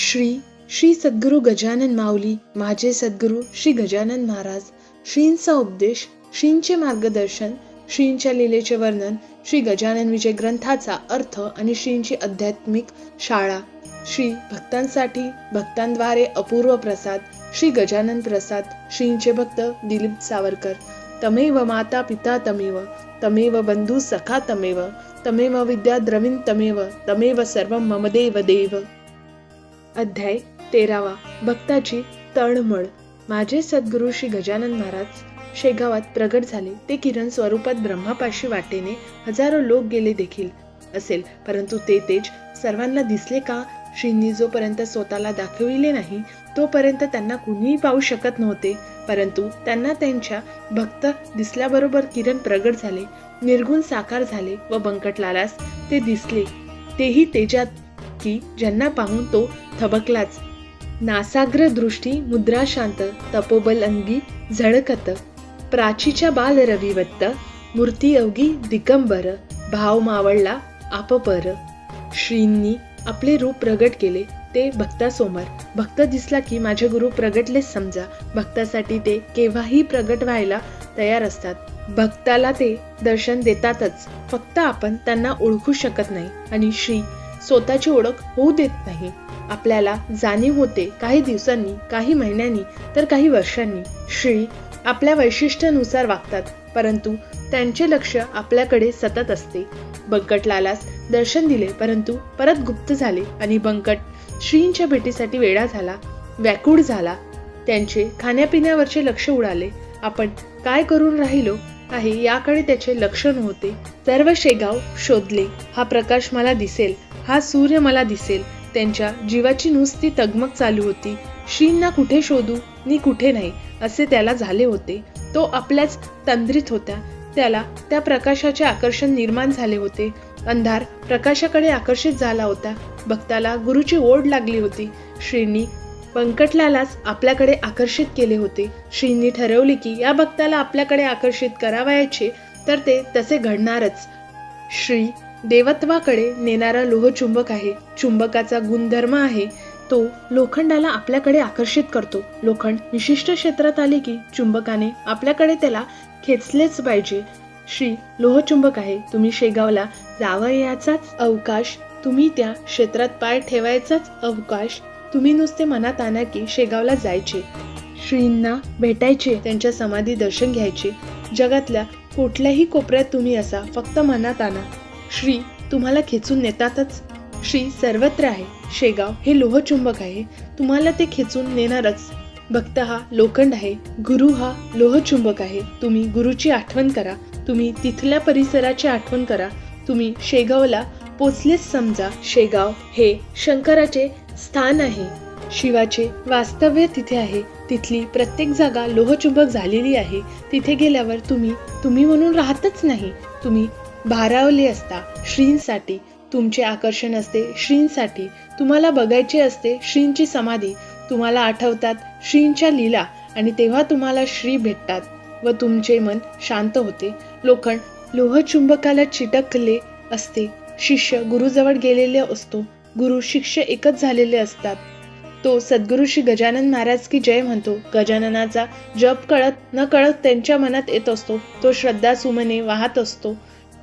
श्री श्री सद्गुरू गजानन माऊली माझे सद्गुरू श्री गजानन महाराज श्रींचा उपदेश श्रींचे मार्गदर्शन श्रींच्या लीलेचे वर्णन श्री गजानन विजय ग्रंथाचा अर्थ आणि श्रींची आध्यात्मिक शाळा. श्री भक्तांसाठी भक्तांद्वारे अपूर्व प्रसाद श्री गजानन प्रसाद श्रींचे भक्त दिलीप सावरकर. तमेव माता पिता तमेव तमेव बंधू सखा तमेव तमेव विद्या द्रविण तमेव तमेव सर्व मम देव देव. अध्याय तेरावा. भक्ताची तळमळ. माझे सद्गुरू श्री गजानन महाराज शेगावात प्रगट झाले. ते किरण स्वरूपात ब्रह्मापाशी वाटेने हजारो लोक गेले देखील असेल. परंतु ते तेज सर्वांना दिसले का? श्रींनी जोपर्यंत स्वतःला दाखविले नाही तोपर्यंत त्यांना कुणीही पाहू शकत नव्हते. परंतु त्यांना त्यांच्या भक्त दिसल्याबरोबर किरण प्रगट झाले. निर्गुण साकार झाले व बंकटलालास ते दिसले. तेही तेजात की ज्यांना पाहून तो थबकलाच. नासाग्र दृष्टी मुद्राशांत तपोबल अंगी झळकत. प्राचीच्या बाल रविवत्त मूर्ती अवगी दिगंबर भाव मावळला आपपर. श्रींनी आपले रूप प्रगट केले ते भक्तासमोर. भक्त दिसला की माझे गुरु प्रगटलेच समजा. भक्तासाठी ते केव्हाही प्रगट व्हायला तयार असतात. भक्ताला ते दर्शन देतातच. फक्त आपण त्यांना ओळखू शकत नाही. आणि श्री स्वतःची ओळख होऊ देत नाही. आपल्याला जाणीव होते काही दिवसांनी काही महिन्यांनी तर काही वर्षांनी. श्री आपल्या वैशिष्ट्यानुसार वागतात परंतु त्यांचे लक्ष आपल्याकडे सतत असते. बंकटलालास दर्शन दिले परंतु परत गुप्त झाले आणि बंकट श्रींच्या भेटीसाठी वेळा झाला व्याकुळ झाला. त्यांचे खाण्यापिण्यावरचे लक्ष उडाले. आपण काय करून राहिलो आहे याकडे त्याचे लक्ष नव्हते. सर्व शेगाव शोधले. हा प्रकाश मला दिसेल. हा सूर्य मला दिसेल. त्यांच्या जीवाची नुसती तगमग चालू होती. श्रींना कुठे शोधू? नि कुठे नाही? असे त्याला झाले होते. तो आपल्याच तंद्रीत होता. त्याला त्या प्रकाशाचे आकर्षण निर्माण झाले होते. अंधार प्रकाशाकडे आकर्षित झाला होता. भक्ताला गुरुची ओढ लागली होती. श्रींनी पंकटलालाच आपल्याकडे आकर्षित केले होते. श्रींनी ठरवले की या भक्ताला आपल्याकडे आकर्षित करावयाचे तर ते तसे घडणारच. श्री देवत्वाकडे नेणारा लोहचुंबक आहे. चुंबकाचा गुणधर्म आहे तो लोखंडाला आपल्याकडे आकर्षित करतो. लोखंड विशिष्ट क्षेत्रात आले की चुंबकाने आपल्याकडे त्याला खेचलेच पाहिजे. श्री लोहचुंबक आहे. तुम्ही शेगावला जावयाचाच अवकाश तुम्ही त्या क्षेत्रात पाय ठेवायचाच अवकाश तुम्ही नुसते मनात आणा की शेगावला जायचे. श्रींना भेटायचे त्यांच्या समाधी दर्शन घ्यायचे. जगातल्या कुठल्याही कोपऱ्यात तुम्ही असा फक्त मनात आणा. श्री तुम्हाला खेचून नेतातच. श्री सर्वत्र आहे. शेगाव हे लोहचुंबक आहे. तुम्हाला ते खेचून नेणारच. भक्त हा लोखंड आहे. गुरु हा लोहचुंबक आहे. तुम्ही गुरुची आठवण करा. तुम्ही तिथल्या परिसराची आठवण करा. तुम्ही शेगावला पोचलेच समजा. शेगाव हे शंकराचे स्थान आहे. शिवाचे वास्तव्य तिथे आहे. तिथली प्रत्येक जागा लोहचुंबक झालेली आहे. तिथे गेल्यावर तुम्ही तुम्ही म्हणून राहतच नाही. तुम्ही भारावले असता श्रींसाठी तुमचे आकर्षण असते. श्रींसाठी तुम्हाला बघायचे असते. श्रींची समाधी तुम्हाला आठवतात. श्रींच्या लीला आणि तेव्हा तुम्हाला श्री भेटतात व तुमचे मन शांत होते. लोखंड लोहचुंबकाला चिटकले असते. शिष्य गुरुजवळ गेलेले असतो. गुरु शिष्य एकच झालेले असतात. तो सद्गुरु श्री गजानन महाराज की जय म्हणतो. गजाननाचा जप कळत न कळत त्यांच्या मनात येत असतो. तो श्रद्धा सुमने वाहत असतो.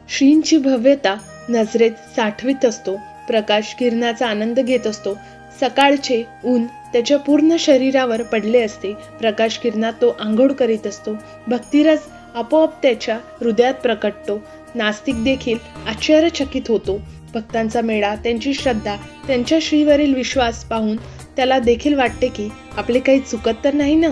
श्रींची भव्यता नजरेत साठवीत असतो प्रकाश किरणाचा आनंद घेत असतो. सकाळचे ऊन त्याच्या पूर्ण शरीरावर पडले असते. प्रकाश किरणात तो आंघोळ करीत असतो. भक्तिरस आपोआप त्याच्या हृदयात प्रकटतो. नास्तिक देखील आश्चर्यचकित होतो. भक्तांचा मेळा त्यांची श्रद्धा त्यांच्या श्रीवरील विश्वास पाहून त्याला देखील वाटते की आपले काही चुकत तर नाही ना?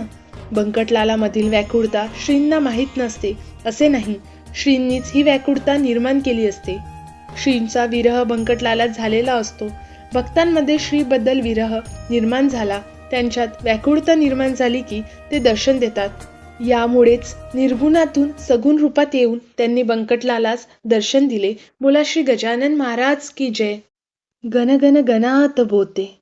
बंकटलाला मधील व्याकुळता श्रींना माहीत नसते असे नाही. श्रींनीच ही व्याकुळता निर्माण केली असते. श्रींचा विरह बंकटलालाच झालेला असतो. भक्तांमध्ये श्रीबद्दल विरह निर्माण झाला. त्यांच्यात व्याकुळता निर्माण झाली की ते दर्शन देतात. यामुळेच निर्गुणातून सगुण रूपात येऊन त्यांनी बंकटलालास दर्शन दिले. बोला श्री गजानन महाराज की जय. घन घन गणात बोते.